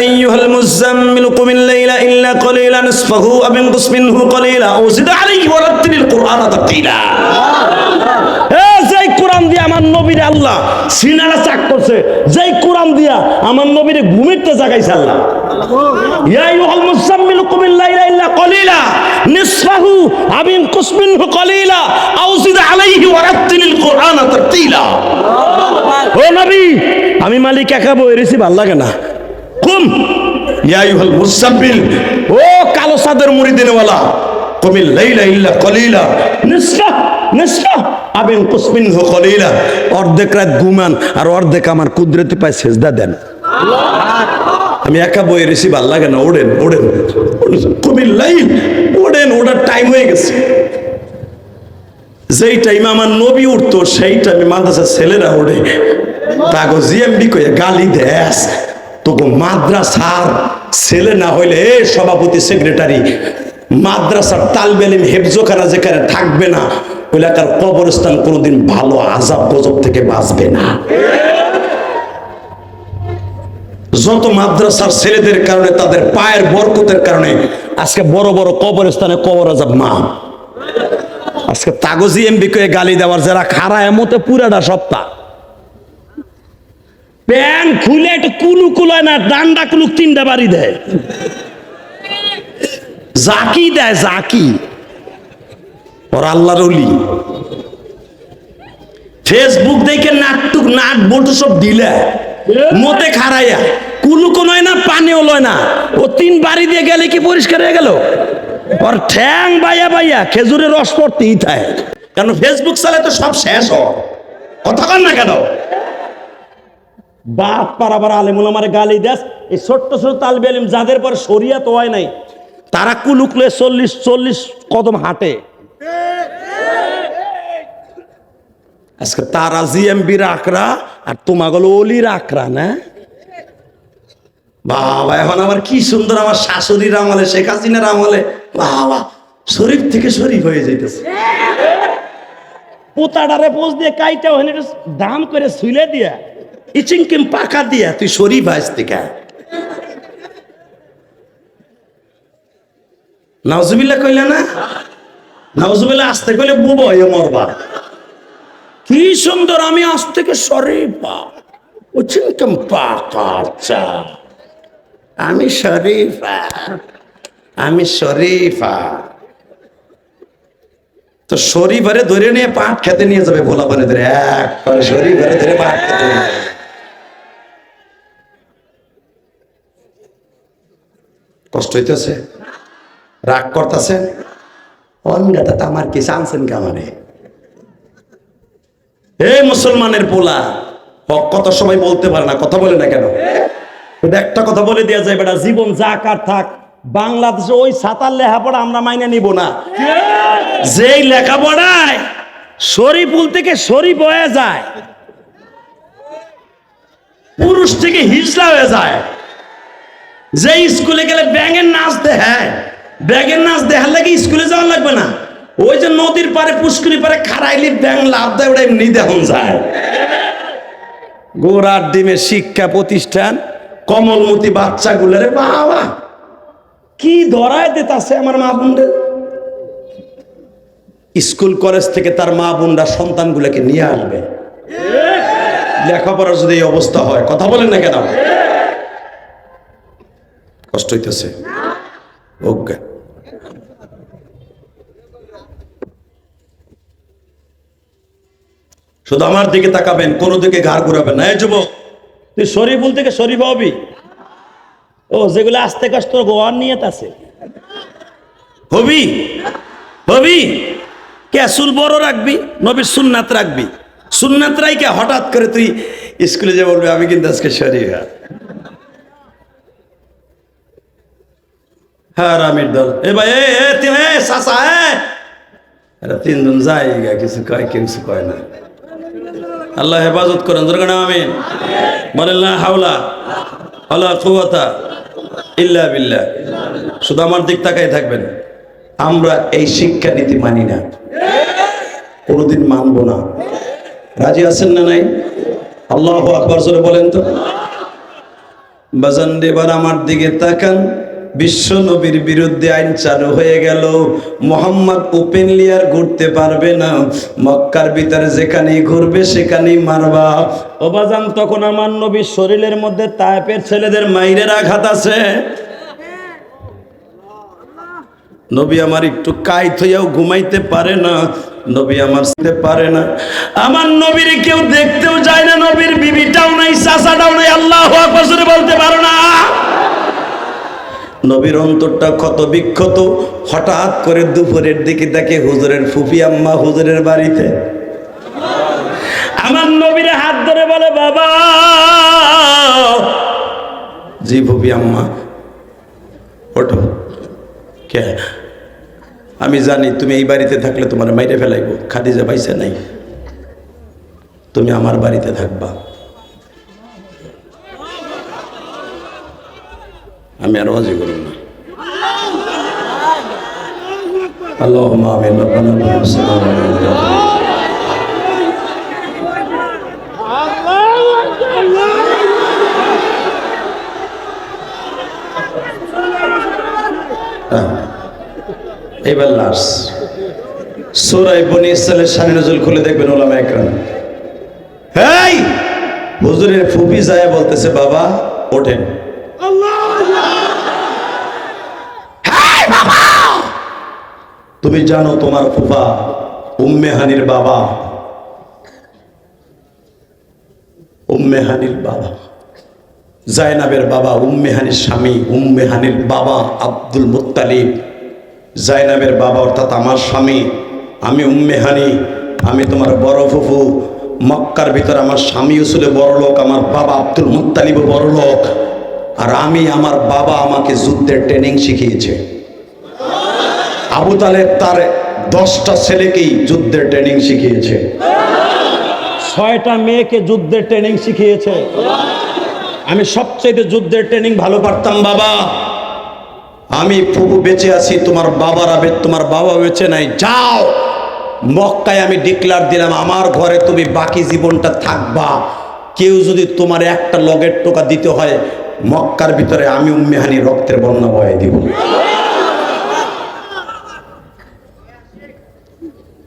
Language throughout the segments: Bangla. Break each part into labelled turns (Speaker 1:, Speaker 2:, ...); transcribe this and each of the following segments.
Speaker 1: আইয়ুহাল মুযাম্মিল কুম লাইলা ইল্লা কলিলা নিসফাহু আও ইনকুস মিনহু কলিলা আও জিদ আলাইহি ওয়া
Speaker 2: রাত্তিলিল যেই কোরআন দিয়ে আমার নবীর আল্লাহ সিনারা চাক করছে, যেই কোরআন দিয়া আমার নবীর ঘুমিতে জাগাইছে আল্লাহ। আমি মালিক একা বই রেছি ভালো লাগে না। কুম। ও কালো সাদের মুড়ি দিনওয়ালা কমিল
Speaker 1: লাইলা
Speaker 2: অর্ধেক আমার সেজদা দেন।
Speaker 1: আমি একা লাগে না, ওড়েন ওড়েন। কমিল ওড়েন টাইম হয়ে গেছে। নবী উঠতো সেইটা আমি মাদ্রাসার ছেলেরা ওড়ে। তাকে গালি দেয় তোকে মাদ্রাসার ছেলে না হইলে এ সভাপতি সেক্রেটারি মাদ্রাসার তালবেলিম, হেফজোখানা যেখানে থাকবে না এলাকার কবরস্থান কোনোদিন ভালো আজাব গজব থেকে বাঁচবে না। যত মাদ্রাসার ছেলেদের কারণে, তাদের পায়ের বরকতের কারণে, আজকে বড় বড় কবরস্থানে কবর আজাব মা। আজকে তাগজি এমবি কে গালি দেওয়ার, যারা খারা, এমতে পুরাটা সপ্তাহ।
Speaker 2: প্যান খুলে কুলু কুলায় না, ডান্ডা কুলুক তিনটা বাড়ি দেয়।
Speaker 1: জাকি দেয়, জাকি। ওর আল্লাহর অলি ফেসবুক দেখে নাটটুক নাট বলতো সব দিলে মতে খারাইয়া কুলুকো নয় না, পানিও লয় না।
Speaker 2: ও তিন বাড়ি দিয়ে গেলে কি পরিষ্কার হয়ে গেল? ওর ঠ্যাং বাইয়া বাইয়া খেজুরের রস পড়তেই থাকে।
Speaker 1: কারণ ফেসবুক চালে তো সব শেষ হয়। কথা কন না কেন?
Speaker 2: বাপ পারাবার আলেমুল আমার গালি দেস। এই ছোট্ট ছোট তালবে আলিম যাদের পর সরিয়া তো হয় নাই, তারা কুলুকলে চল্লিশ চল্লিশ কদম হাঁটে।
Speaker 1: আজকে তারা জিএমবি রাখরা আর তোমাগুলো অলি রাখরা না? বাবা, এখন আমার কি সুন্দর আমার শাশুড়ির আমলে, শেখ হাসিনার আমলে। বাবা, শরীফ থেকে শরীফ হয়ে যাইতেছে।
Speaker 2: পোতাডারে পোজ দিয়ে কাইটা দাম করে শুইলে দিয়া।
Speaker 1: ইচিং কিম পাকা দিয়া তুই শরীফ আইস থেকে। নাউজুবিল্লাহ কইলে না? নাউজুবিল্লাহ আসতে কইলে বুব হয়ে মরবা। কি সুন্দর, আমি আজ থেকে শরীফা ইচিং কিম পাকা আচ্ছা। আমি শরীফা আমি শরীফা তো শরীফারে ধরে নিয়ে পাট খেতে নিয়ে যাবে ভোলা পানে ধরে। এক শরীফারে ধরে পাট খেতে নিয়ে কষ্ট হইতেছে, রাগ করতেছে। অন্যটা তো আমার কি চানছেন কামারে হে মুসলমানের পোলা, হক কত সময় বলতে পারে না, কথা বলে না কেন?
Speaker 2: একটা কথা বলে দেওয়া যায়, বেটা, জীবন যাকার থাক, বাংলাদেশে ওই সাঁতার লেখাপড়া আমরা মাইনে নিব না। যেই লেখাপড়ায় শরীফুল থেকে শরীফ হয়ে যায়,
Speaker 1: পুরুষ থেকে হিজলা হয়ে যায় যে স্কুলে গেলে ব্যাঙের নাচ দেখায়, ব্যাঙের নাচ দেখার লাগে স্কুলে যাওয়া লাগবে না। ওই যে নদীর পারে পুষ্করি পারে খারাইলি ব্যাং লাভ দেয়, ওটা এমনি দেখুন যায়। গোড়ার ডিমের শিক্ষা প্রতিষ্ঠান, কমলমতি বাচ্চাগুলোরে বাবা। কি ধরায় দিতাছে আমার মা বোনদের স্কুল, কলেজ থেকে তার মা বোনরা সন্তানগুলোকে নিয়ে আসবে। লেখাপড়ার যদি এই অবস্থা হয়, কথা বলেন না কেন? কষ্ট হইতেছে। ওকে। শুধু আমার দিকে তাকাবেন, কোন দিকে ঘাড় ঘুরাবেন না। যুবক,
Speaker 2: তুই শরীফুল থেকে শরীফ হবি? ও, যেগুলো আস্তে কষ্ট গোয়ার নিয়ে আছে।
Speaker 1: হবি? হবি? কে চুল বড় রাখবি? নবীর সুন্নাত রাখবি? সুন্নাত রাইকে হঠাৎ করে তুই স্কুলে যে বলবি, আমি কিন্তু আজকে শরীর হ্যাঁ। রামের দল। এ ভাই এ এ, এ, এরা তিনজন যায় কিছু কয় কিছু কয় না। আল্লাহ হেফাজত করেন দুর্গা আমিন বলেন না হাওলা হাওলা কুয়াতা ইল্লা বিল্লাহ। শুধু আমার দিক তাকাই থাকবেন। আমরা এই শিক্ষা নীতি মানি না। কোনোদিন মানবো না। রাজি আছেন না নাই? আল্লাহ আকবর বলেন তো। বাজান এবার আমার দিকে তাকান। বিশ্ব নবীর বিরুদ্ধে আইন চালু হয়ে গেল। মোহাম্মদ ওপেনলি আর ঘুরতে পারবে না। মক্কার ভিতরে যেখানেই ঘুরবে, সেখানেই মারবা। ও বাজান তখন আমার নবীর শরীরের মধ্যে তাইপের ছেলেদের মাইরের আঘাত আছে। নবী আমার একটু কাইত হইয়াও ঘুমাইতে পারে না। নবী আমার শুতে পারে না। আমার নবীর কেউ দেখতেও যায় না, নবীর বিবিটাও নাই, চাচাটাও নাই, আল্লাহ বলতে পারো না। নবীর অন্তরটা ক্ষত বিক্ষত হঠাৎ করে দুপুরের দিকে দেখে হুজুরের ফুফি আম্মা হুজুরের বাড়িতে। আমার নবীর হাত ধরে বলে বাবা! জি ফুফি আম্মা ওঠো। কে? আমি জানি তুমি এই বাড়িতে থাকলে তোমার মাইরে ফেলাইব খাদিজা পাইছে নাই। তুমি আমার বাড়িতে থাকবা। আমি আর রাজি করব না। হ্যাঁ। এবার লাশ সোরাই বনি ইসরায়েলের শানি নজরুল খুলে দেখবেন ওলামা একরাম। হুজুরের ফুপি যায় বলতেছে, বাবা, ওঠেন হেই বাবা! তুমি জানো তোমার ফুফা উম্মে হানির বাবা। উম্মে হানির বাবা। জায়নাবের বাবা উম্মে হানির স্বামী, উম্মে হানির বাবা আব্দুল মুত্তালিব। জায়নাবের বাবা অর্থাৎ আমার স্বামী, আমি উম্মে হানি, আমি তোমার বড় ফুফু। মক্কার ভিতরে আমার স্বামীও ছিল বড় লোক, আমার বাবা আব্দুল মুত্তালিবও বড় লোক। আর আমি, আমার বাবা আমাকে যুদ্ধের ট্রেনিং শিখিয়েছে। আবু তালেব তার দশটা ছেলেকেই যুদ্ধের ট্রেনিং শিখিয়েছে।
Speaker 2: ছয়টা মেয়েকে যুদ্ধের ট্রেনিং শিখিয়েছে।
Speaker 1: আমি সবচেয়ে যুদ্ধের ট্রেনিং ভালো পারতাম বাবা। আমি প্রভু বেঁচে আছি তোমার বাবার বে- তোমার বাবা বেঁচে নাই যাও। মক্কায় আমি ডিক্লার দিলাম আমার ঘরে তুমি বাকি জীবনটা থাকবা। কেউ যদি তোমার একটা লগের টোকা দিতে হয় মক্কার ভিতরে আমি উম্মেহানি রক্তের বন্যা বয়ে দিব।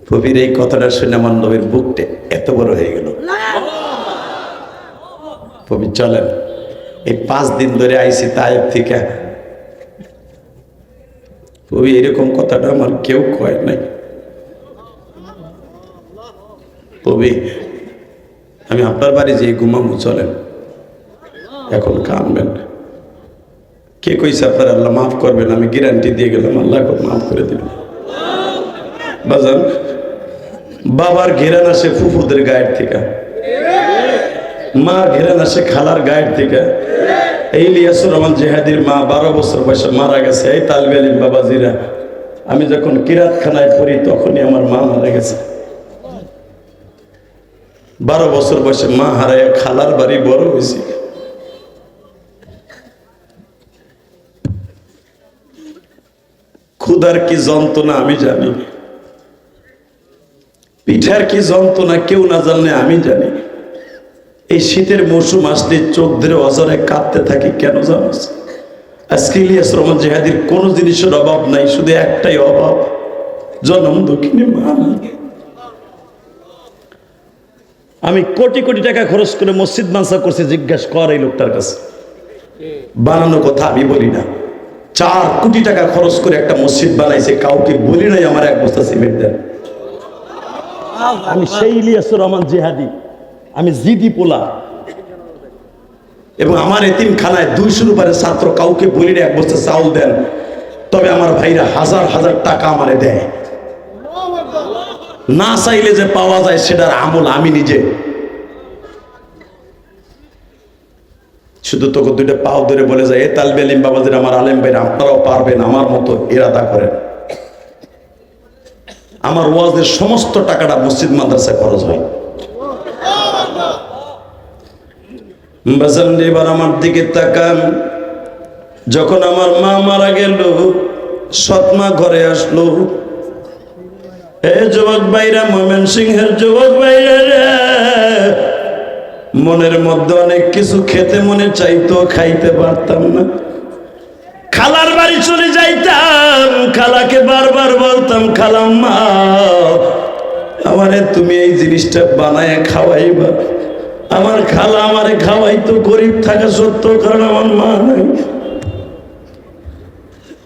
Speaker 1: কবির এই কথাটা শুনে আমার নবীর বুকটে এত বড় হয়ে গেল। কবি চলেন এই পাঁচ দিন ধরে আইসি তায়েব থেকে। কবি এরকম কথাটা আমার কেউ কয় নাই। কবি আমি আপনার বাড়ি যে ঘুমামু চলেন। এখন কানবেন। কে কইছে আপনার আল্লাহ মাফ করবেন আমি গ্যারান্টি দিয়ে গেলাম আল্লাহ মাফ করে দিবেন বাজান বাবার ঘেরান আসে ফুফুদের গায়ের থেকে। মা ঘেরান আসে খালার গায়ের থেকে। এই লিয়াসুর রহমান জেহাদির মা বারো বছর বয়সে মারা গেছে। এই তালবে আলিম বাবাজিরা, আমি যখন কিরাতখানায় পড়ি তখনই আমার মা মারা গেছে। বারো বছর বয়সে মা হারায় খালার বাড়ি বড় হয়েছি। ক্ষুধার কি যন্ত্রণা আমি জানি। পিঠার কি যন্ত্রণা কেউ না জানলে আমি জানি। এই শীতের মৌসুম আসলে চোখ ধরে অজরে কাঁদতে থাকি, কেন জানোস আজকে ইলিয়াস রহমান জেহাদির কোনো জিনিসের অভাব নাই, শুধু একটাই অভাব, জনম দক্ষিণে মা আমি কোটি কোটি টাকা খরচ করে মসজিদ মানসা করছি, জিজ্ঞাসা কর এই লোকটার কাছে। বানানো কথা আমি বলি না। চার কোটি টাকা খরচ করে একটা মসজিদ বানাইছে, কাউকে বলি নাই আমার এক বস্তা সিমেন্ট দেন।
Speaker 2: আমি সেই ইলিয়াসুর রহমান জেহাদি আমি জিদি পোলা।
Speaker 1: এবং আমার এতিম খানায় দুইশোর উপরে ছাত্র কাউকে বলি এক বস্তা চাউল দেন। তবে আমার ভাইরা হাজার হাজার টাকা আমারে দেয়। না চাইলে যে পাওয়া যায় সেটার আমল আমি নিজে। শুধু তোকে দুইটা পাও ধরে বলে যায় এ তালবে আলিম বাবাদের আমার আলেম ভাইরা আপনারাও পারবেন আমার মতো ইরাদা করেন। আমার ওয়াজের সমস্ত টাকাটা মসজিদ, মাদ্রাসায় খরচ হয়। বাজান, এবার আমার দিকে তাকান। যখন আমার মা মারা গেল, সৎমা ঘরে আসলো। এ যুবক ভাইরা ময়মন সিংহের যুবক ভাইরা মনের মধ্যে অনেক কিছু খেতে মনে চাইতো, খাইতে পারতাম না। খালার বাড়ি চলে যাইতাম, খালাকে বারবার বলতাম, খালাম্মা, আমারে তুমি এই জিনিসটা বানায় খাওয়াইবা। আমার খালা আমারে খাওয়াইতো, গরিব থাকা সত্ত্বেও কারণ আমার মা নাই।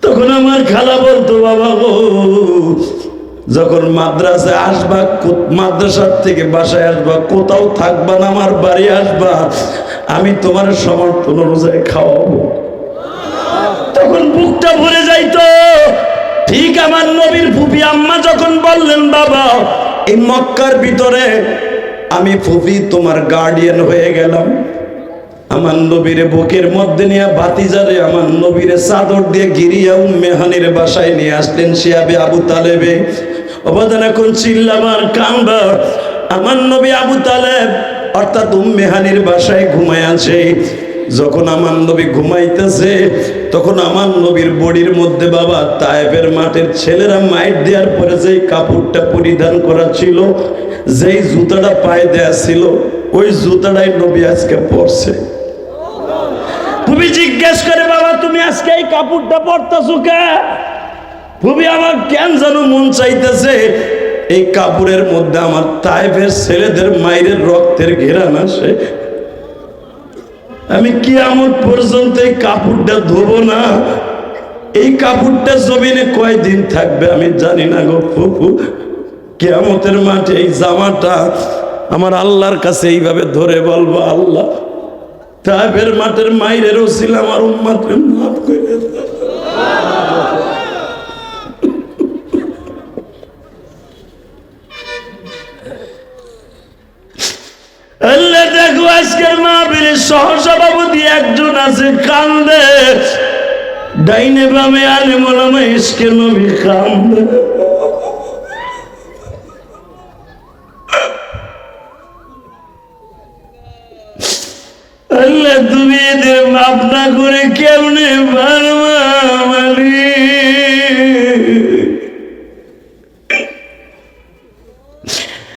Speaker 1: তখন আমার খালা বলতো, বাবা গো, যখন মাদ্রাসায় আসবা মাদ্রাসার থেকে বাসায় আসবা, কোথাও থাকবা না, আমার বাড়ি আসবা, আমি তোমার সমর্থন অনুযায়ী খাওয়াবো। তখন বুকটা ভরে যাইতো। ঠিক আমার নবীর ফুপি আম্মা যখন বললেন, বাবা, এই মক্কার ভিতরে আমি ফুপি তোমার গার্ডিয়ান হয়ে গেলাম। আমার নবীর বুকের মধ্যে নিয়ে বাতি বাতিজারে আমার নবীর চাদর দিয়ে গিরিয়া উম্মেহানির বাসায় নিয়ে আসলেন শিয়াবে আবু তালেবে। অবদান এখন চিল্লাবার কান্দা আমার নবী আবু তালেব অর্থাৎ উম্মেহানির বাসায় ঘুমায় আছে। যখন আমার নবী ঘুমাইতেছে, তখন আমার নবীর বডির মধ্যে বাবা তায়েবের মাঠের ছেলেরা মাইট দেওয়ার পরে যেই কাপড়টা পরিধান করা ছিল, যেই জুতাটা পায়ে দেয়া ছিল, ওই জুতাটাই নবী আজকে পরছে। তুমি জিজ্ঞেস করে, বাবা, তুমি আজকে এই কাপড়টা পরতেছো কে? তুমি আমার কেন যেন মন চাইতেছে, এই কাপড়ের মধ্যে আমার তাইফের ছেলেদের মায়ের রক্তের ঘেরান আসে। আমি কিয়ামত পর্যন্ত এই কাপড়টা ধোবো না। এই কাপড়টা জমিনে কয়দিন থাকবে আমি জানি না গো ফুফু। কেয়ামতের মাঠে এই জামাটা আমার আল্লাহর কাছে এইভাবে ধরে বলব, আল্লাহ তাহের মাঠের মাইরেরও ছিল আমার উম্মাকে মাফ করে সহসভাপতি একজন আছে, কান্দে। ডাইনে বামে আলে মোলামা ইসকে নবী কান্দে। তুমি এদের মাপ না করে কেমনে পারবা?